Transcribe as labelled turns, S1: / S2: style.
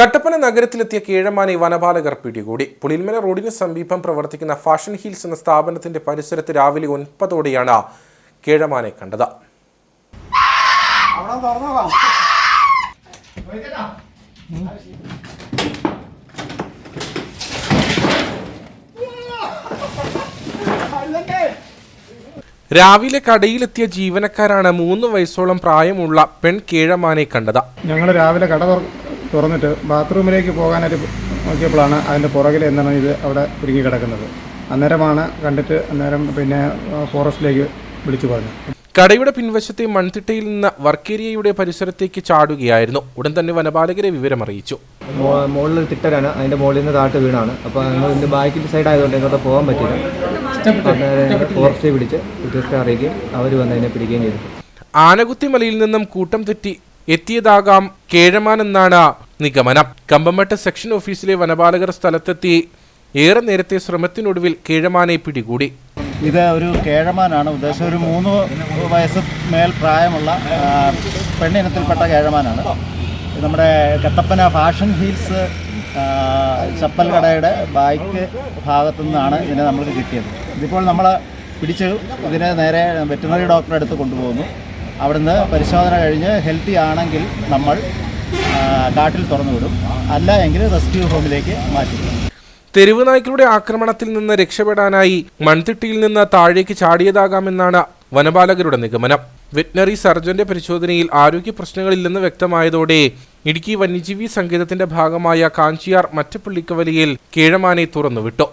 S1: കട്ടപ്പന നഗരത്തിലെത്തിയ കീഴമാനെ വനപാലകർ പിടികൂടി. പുളിൽമല റോഡിന് സമീപം പ്രവർത്തിക്കുന്ന ഫാഷൻ ഹിൽസ് എന്ന സ്ഥാപനത്തിന്റെ പരിസരത്ത് രാവിലെ ഒൻപതോടെയാണ് കീഴമാനെ കണ്ടത്. രാവിലെ കടയിലെത്തിയ ജീവനക്കാരാണ് മൂന്ന് വയസ്സോളം പ്രായമുള്ള പെൺ കീഴമാനെ കണ്ടത്.
S2: ഞങ്ങൾ രാവിലെ കട തുറന്നിട്ട് ബാത്റൂമിലേക്ക് പോകാനായിട്ട് നോക്കിയപ്പോഴാണ് അതിന്റെ പുറകിൽ എന്താണ് ഇത് അവിടെ ഒരുങ്ങി കിടക്കുന്നത്. അന്നേരമാണ് കണ്ടിട്ട് അന്നേരം പിന്നെ ഫോറസ്റ്റിലേക്ക് വിളിച്ചു പറഞ്ഞു
S1: കടയുടെ പിൻവശത്തെ മൺതിട്ടയിൽ നിന്ന് വർക്കേരിയയുടെ പരിസരത്തേക്ക് ചാടുകയായിരുന്നു. ഉടൻ തന്നെ വനപാലകരെ വിവരം അറിയിച്ചു.
S3: മുകളിൽ തിട്ടരാണ്. അതിന്റെ മുകളിൽ നിന്ന് താട്ട് വീണാണ്. അപ്പോൾ ഞങ്ങൾ ഇതിന്റെ ബാക്കിൽ സൈഡ് ആയതുകൊണ്ട് ഇങ്ങോട്ട് പോകാൻ പറ്റില്ല ഫോറസ്റ്റ് പിടിച്ച് ഉദ്യോഗസ്ഥരെ അറിയിക്കുകയും അവർ വന്ന് അതിനെ പിടിക്കുകയും ചെയ്തു.
S1: ആനകുത്തിമലയിൽ നിന്നും കൂട്ടം തെറ്റി എത്തിയതാകാം കേഴമാനെന്നാണ് നിഗമനം. കമ്പമട്ട സെക്ഷൻ ഓഫീസിലെ വനപാലകർ സ്ഥലത്തെത്തി ഏറെ നേരത്തെ ശ്രമത്തിനൊടുവിൽ കേഴമാനെ പിടികൂടി.
S4: ഇത് ഒരു കേഴമാനാണ്. ഉദ്ദേശം ഒരു മൂന്ന് വയസ്സ് മേൽ പ്രായമുള്ള പെണ്ണിനത്തിൽപ്പെട്ട കേഴമാനാണ്. നമ്മുടെ കട്ടപ്പന ഫാഷൻ ഹീൽസ് ചപ്പൽ കടയുടെ ബാക്ക് ഭാഗത്തു നിന്നാണ് ഇതിനെ നമ്മൾക്ക് കിട്ടിയത്. ഇതിപ്പോൾ നമ്മൾ പിടിച്ച് ഇതിനെ നേരെ വെറ്റിനറി ഡോക്ടറെ അടുത്ത് കൊണ്ടുപോകുന്നു. അവിടുന്ന് പരിശോധന കഴിഞ്ഞ് ഹെൽത്തി ആണെങ്കിൽ നമ്മൾ കാട്ടിൽ തുറന്നു വിടും. അല്ല എങ്കിൽ റെസ്ക്യൂ ഹോമിലേക്ക് മാറ്റി
S1: തെരുവ് നായ്ക്കളുടെ ആക്രമണത്തിൽ നിന്ന് രക്ഷപ്പെടാനായി മൺതിട്ടിയിൽ നിന്ന് താഴേക്ക് ചാടിയതാകാമെന്നാണ് വനപാലകരുടെ നിഗമനം. വെറ്റിനറി സർജന്റെ പരിശോധനയിൽ ആരോഗ്യ പ്രശ്നങ്ങളില്ലെന്ന് വ്യക്തമായതോടെ ഇടുക്കി വന്യജീവി സങ്കേതത്തിന്റെ ഭാഗമായ കാഞ്ചിയാർ മറ്റപ്പള്ളിക്കവലിയിൽ കീഴമാനെ തുറന്നുവിട്ടു.